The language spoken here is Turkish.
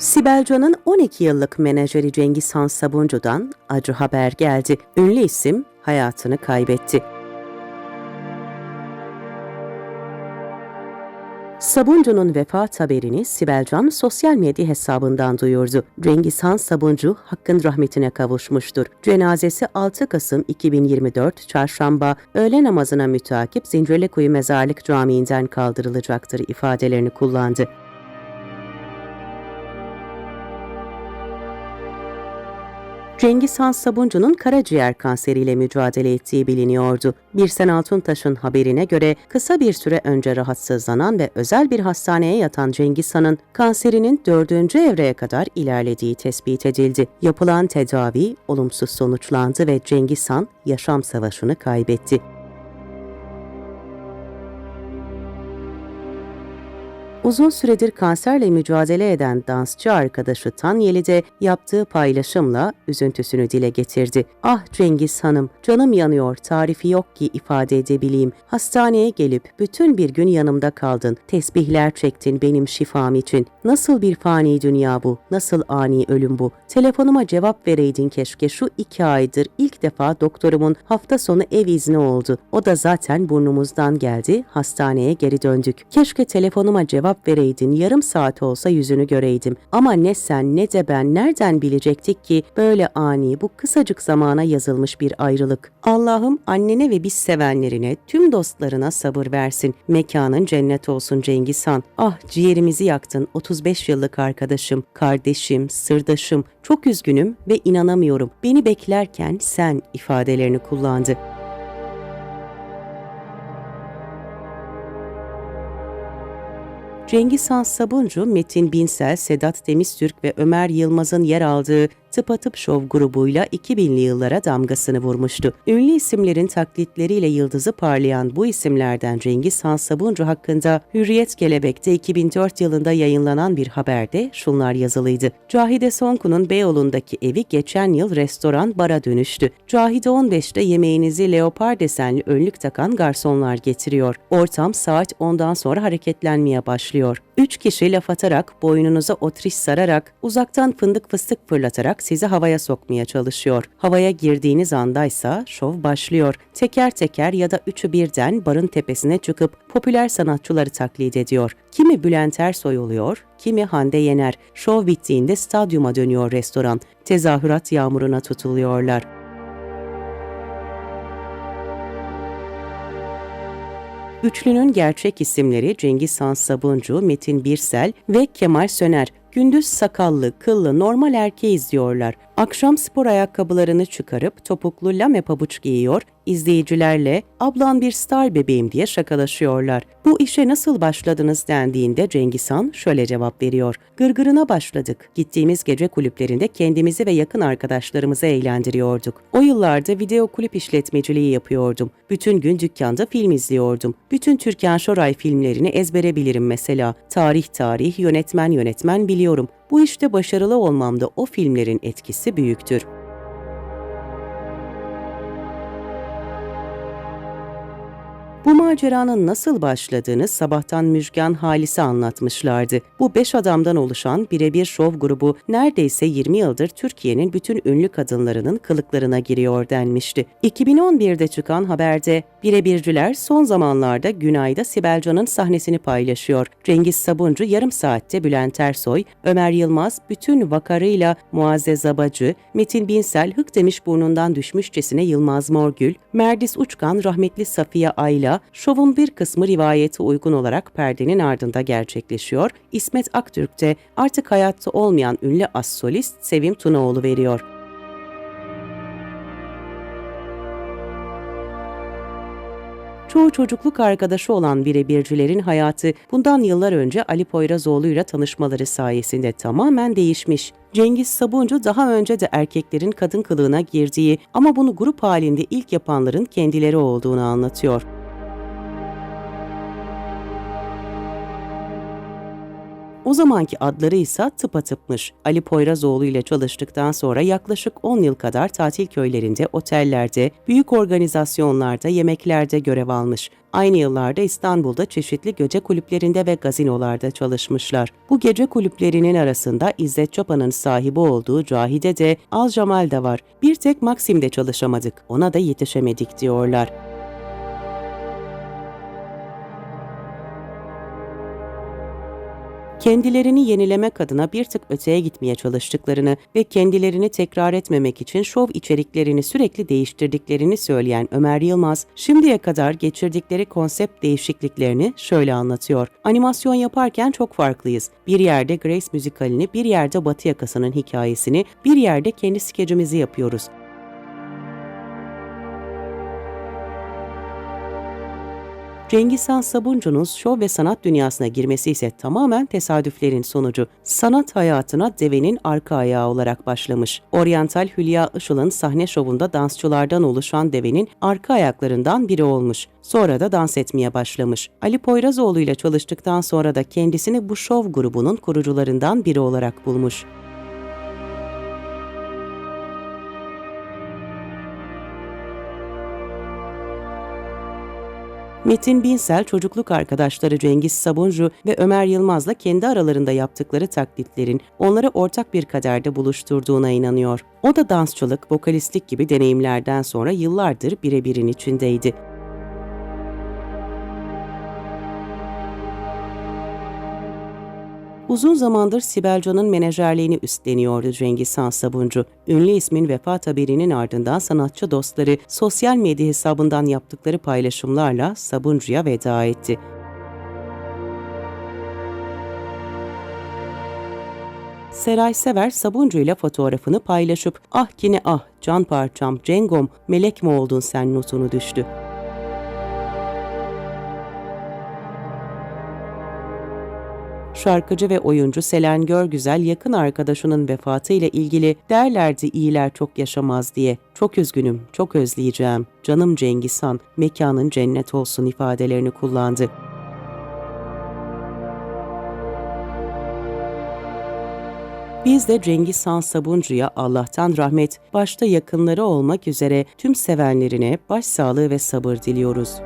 Sibel Can'ın 12 yıllık menajeri Cengiz Han Sabuncu'dan acı haber geldi. Ünlü isim hayatını kaybetti. Sabuncu'nun vefat haberini Sibel Can sosyal medya hesabından duyurdu. Cengiz Han Sabuncu hakkın rahmetine kavuşmuştur. Cenazesi 6 Kasım 2024 Çarşamba öğle namazına mütakip Zincirlikuyu Mezarlık Camii'nden kaldırılacaktır ifadelerini kullandı. Cengiz Han Sabuncu'nun karaciğer kanseriyle mücadele ettiği biliniyordu. Birsen Altuntaş'ın haberine göre kısa bir süre önce rahatsızlanan ve özel bir hastaneye yatan Cengiz Han'ın kanserinin dördüncü evreye kadar ilerlediği tespit edildi. Yapılan tedavi olumsuz sonuçlandı ve Cengiz Han yaşam savaşını kaybetti. Uzun süredir kanserle mücadele eden dansçı arkadaşı Tanyeli de yaptığı paylaşımla üzüntüsünü dile getirdi. Ah Cengiz Hanım, canım yanıyor, tarifi yok ki ifade edebileyim. Hastaneye gelip bütün bir gün yanımda kaldın. Tesbihler çektin benim şifam için. Nasıl bir fani dünya bu, nasıl ani ölüm bu. Telefonuma cevap vereydin keşke şu iki aydır ilk defa doktorumun hafta sonu ev izni oldu. O da zaten burnumuzdan geldi, hastaneye geri döndük. Keşke telefonuma cevap vereydin, yarım saat olsa yüzünü göreydim. Ama ne sen ne de ben nereden bilecektik ki böyle ani bu kısacık zamana yazılmış bir ayrılık. Allah'ım annene ve biz sevenlerine, tüm dostlarına sabır versin. Mekanın cennet olsun Cengiz Han. Ah ciğerimizi yaktın 35 yıllık arkadaşım, kardeşim, sırdaşım. Çok üzgünüm ve inanamıyorum. Beni beklerken sen ifadelerini kullandı. Cengiz Sabuncu, Metin Binsel, Sedat Temiztürk ve Ömer Yılmaz'ın yer aldığı Tıpatıp Show grubuyla 2000'li yıllara damgasını vurmuştu. Ünlü isimlerin taklitleriyle yıldızı parlayan bu isimlerden Cengiz Han Sabuncu hakkında Hürriyet Kelebek'te 2004 yılında yayınlanan bir haberde şunlar yazılıydı. Cahide Sonku'nun Beyoğlu'ndaki evi geçen yıl restoran bara dönüştü. Cahide 15'te yemeğinizi leopar desenli önlük takan garsonlar getiriyor. Ortam saat 10'dan sonra hareketlenmeye başlıyor. Üç kişi laf atarak, boynunuza otriş sararak, uzaktan fındık fıstık fırlatarak sizi havaya sokmaya çalışıyor. Havaya girdiğiniz andaysa şov başlıyor. Teker teker ya da üçü birden barın tepesine çıkıp popüler sanatçıları taklit ediyor. Kimi Bülent Ersoy oluyor, kimi Hande Yener. Şov bittiğinde stadyuma dönüyor restoran. Tezahürat yağmuruna tutuluyorlar. Üçlünün gerçek isimleri Cengiz Han Sabuncu, Metin Birsel ve Kemal Söner. Gündüz sakallı, kıllı, normal erkeği izliyorlar. Akşam spor ayakkabılarını çıkarıp topuklu lame pabuç giyiyor, izleyicilerle ablan bir star bebeğim diye şakalaşıyorlar. Bu işe nasıl başladınız dendiğinde Cengiz Han şöyle cevap veriyor. Gırgırına başladık. Gittiğimiz gece kulüplerinde kendimizi ve yakın arkadaşlarımızı eğlendiriyorduk. O yıllarda video kulüp işletmeciliği yapıyordum. Bütün gün dükkanda film izliyordum. Bütün Türkan Şoray filmlerini ezbere bilirim mesela. Tarih tarih, yönetmen yönetmen biliyorum. Bu işte başarılı olmamda o filmlerin etkisi büyüktür. Bu maceranın nasıl başladığını sabahtan Müjgan Halis'e anlatmışlardı. Bu beş adamdan oluşan birebir şov grubu neredeyse 20 yıldır Türkiye'nin bütün ünlü kadınlarının kılıklarına giriyor denmişti. 2011'de çıkan haberde birebirciler son zamanlarda Günay'da Sibel Can'ın sahnesini paylaşıyor. Cengiz Sabuncu yarım saatte Bülent Ersoy, Ömer Yılmaz bütün vakarıyla Muazzez Abacı, Metin Binsel hık demiş burnundan düşmüşçesine Yılmaz Morgül, Merdis Uçkan rahmetli Safiye Ayla, şovun bir kısmı rivayete uygun olarak perdenin ardında gerçekleşiyor. İsmet Aktürk de artık hayatta olmayan ünlü as solist Sevim Tunaoğlu veriyor. Çoğu çocukluk arkadaşı olan birebircilerin hayatı bundan yıllar önce Ali Poyrazoğlu ile tanışmaları sayesinde tamamen değişmiş. Cengiz Sabuncu daha önce de erkeklerin kadın kılığına girdiği ama bunu grup halinde ilk yapanların kendileri olduğunu anlatıyor. O zamanki adları ise tıpatıpmış. Ali Poyrazoğlu ile çalıştıktan sonra yaklaşık 10 yıl kadar tatil köylerinde, otellerde, büyük organizasyonlarda, yemeklerde görev almış. Aynı yıllarda İstanbul'da çeşitli gece kulüplerinde ve gazinolarda çalışmışlar. Bu gece kulüplerinin arasında İzzet Çapa'nın sahibi olduğu Cahide de Al Jamal de var. Bir tek Maksim'de çalışamadık, ona da yetişemedik diyorlar. Kendilerini yenilemek adına bir tık öteye gitmeye çalıştıklarını ve kendilerini tekrar etmemek için şov içeriklerini sürekli değiştirdiklerini söyleyen Ömer Yılmaz, şimdiye kadar geçirdikleri konsept değişikliklerini şöyle anlatıyor. Animasyon yaparken çok farklıyız. Bir yerde Grace müzikalini, bir yerde Batı yakasının hikayesini, bir yerde kendi skecimizi yapıyoruz. Cengiz Han Sabuncu'nun şov ve sanat dünyasına girmesi ise tamamen tesadüflerin sonucu. Sanat hayatına devenin arka ayağı olarak başlamış. Oriental Hülya Işıl'ın sahne şovunda dansçılardan oluşan devenin arka ayaklarından biri olmuş. Sonra da dans etmeye başlamış. Ali Poyrazoğlu ile çalıştıktan sonra da kendisini bu şov grubunun kurucularından biri olarak bulmuş. Metin Binsel çocukluk arkadaşları Cengiz Sabuncu ve Ömer Yılmaz'la kendi aralarında yaptıkları taklitlerin onları ortak bir kaderde buluşturduğuna inanıyor. O da dansçılık, vokalistlik gibi deneyimlerden sonra yıllardır birebirin içindeydi. Uzun zamandır Sibel Can'ın menajerliğini üstleniyordu Cengiz Han Sabuncu. Ünlü ismin vefat haberinin ardından sanatçı dostları sosyal medya hesabından yaptıkları paylaşımlarla Sabuncu'ya veda etti. Seray Sever Sabuncu ile fotoğrafını paylaşıp ah yine ah can parçam Cengom melek mi oldun sen notunu düştü. Şarkıcı ve oyuncu Selen Görgüzel yakın arkadaşının vefatı ile ilgili derlerdi iyiler çok yaşamaz diye. Çok üzgünüm, çok özleyeceğim. Canım Cengiz Han, mekanın cennet olsun ifadelerini kullandı. Biz de Cengiz Han Sabuncu'ya Allah'tan rahmet, başta yakınları olmak üzere tüm sevenlerine başsağlığı ve sabır diliyoruz.